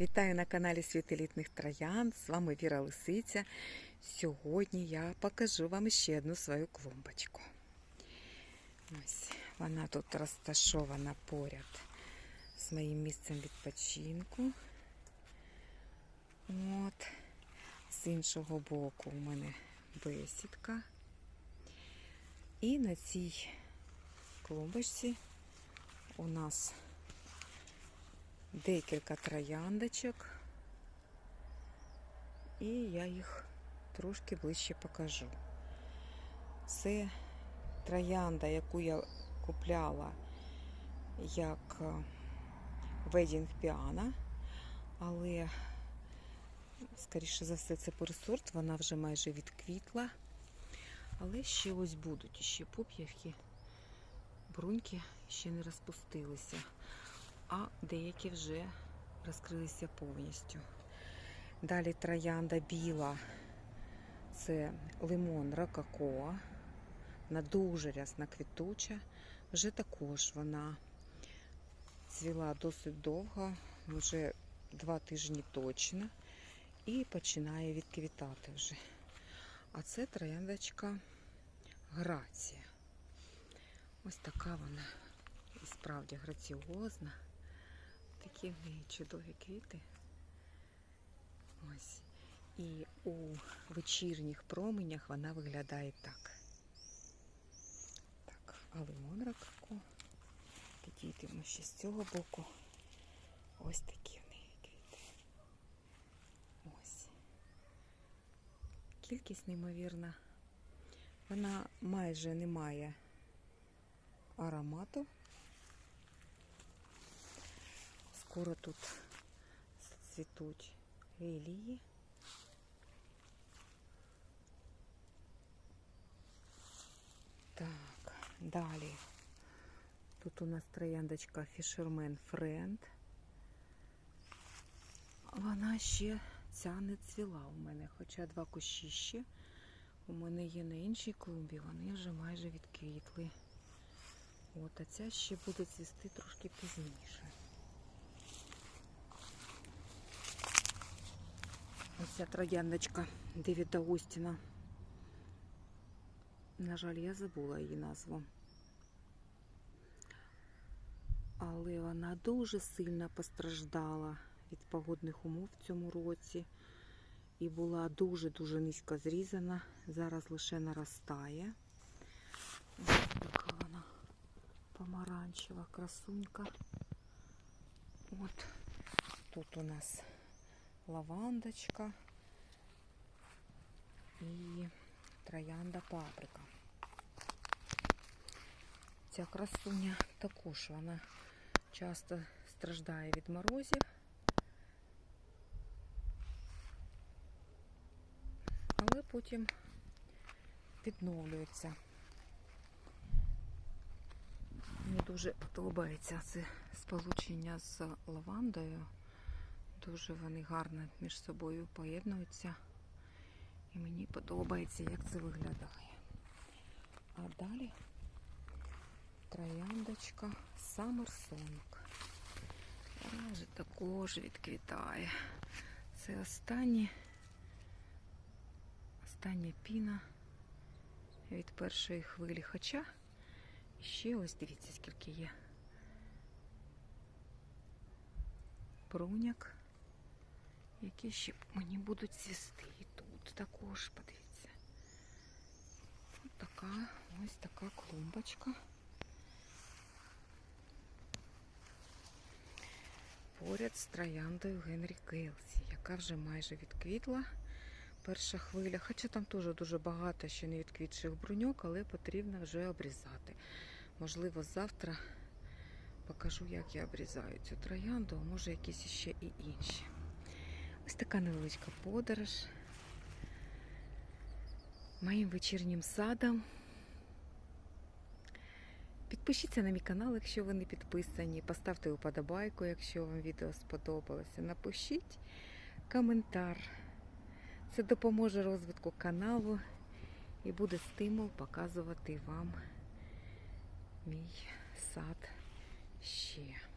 Вітаю на каналі Світ елітних троян. З вами Віра Лисиця. Сьогодні я покажу вам ще одну свою клумбочку. Ось вона тут розташована поряд з моїм місцем відпочинку. От. З іншого боку у мене бесідка. І на цій клумбочці у нас декілька трояндочок. І я їх трошки ближче покажу. Це троянда, яку я купляла як ведінг піана, але, скоріше за все, це пересорт, вона вже майже відквітла. Але ще ось будуть ще пуп'явки, бруньки ще не розпустилися а деякі вже розкрилися повністю. Далі троянда біла, це лимон рококоа. Вона дуже рясна квітуча. Вже також вона цвіла досить довго, вже два тижні точно, і починає відквітати вже. А це трояндочка Грація. Ось така вона і справді граціозна. Такі в неї чудові квіти. Ось. І у вечірніх променях вона виглядає так. Так, а лимон ракако. Підійдемо ще з цього боку. Ось такі в неї квіти. Ось. Кількість неймовірна. Вона майже не має аромату. Скоро тут цвітуть лілії. Так, далі. Тут у нас трояндочка Fisherman Friend. Вона ще ця не цвіла у мене, хоча два кущі ще у мене є на іншій клумбі, вони вже майже відквітли. От, а ця ще буде цвісти трошки пізніше. Ця трояндочка Девіда Остіна. На жаль, я забула її назву. Але вона дуже сильно постраждала від погодних умов в цьому році і була дуже-дуже низько зрізана. Зараз лише наростає. Ось така вона помаранчева красунька. От тут у нас лавандочка і троянда паприка. Ця красуня також вона часто страждає від морозів. Але потім відновлюється. Мені дуже подобається це сполучення з лавандою. Дуже вони гарно між собою поєднуються. Мені подобається, як це виглядає. А далі трояндочка Sonic. Вона вже також відквітає. Це останні, остання піна від першої хвилі. Хоча ще ось дивіться, скільки є бруняк які ще мені будуть цвісти. Також, подивіться. Ось така, ось така клумбочка. Поряд з трояндою Генрі Келсі, яка вже майже відквітла. Перша хвиля, хоча там теж дуже багато ще не відквітших бруньок, але потрібно вже обрізати. Можливо, завтра покажу, як я обрізаю цю троянду, а може якісь ще і інші. Ось така невеличка подорож моїм вечірнім садом. Підпишіться на мій канал, якщо ви не підписані. Поставте уподобайку, якщо вам відео сподобалося. Напишіть коментар. Це допоможе розвитку каналу і буде стимул показувати вам мій сад ще.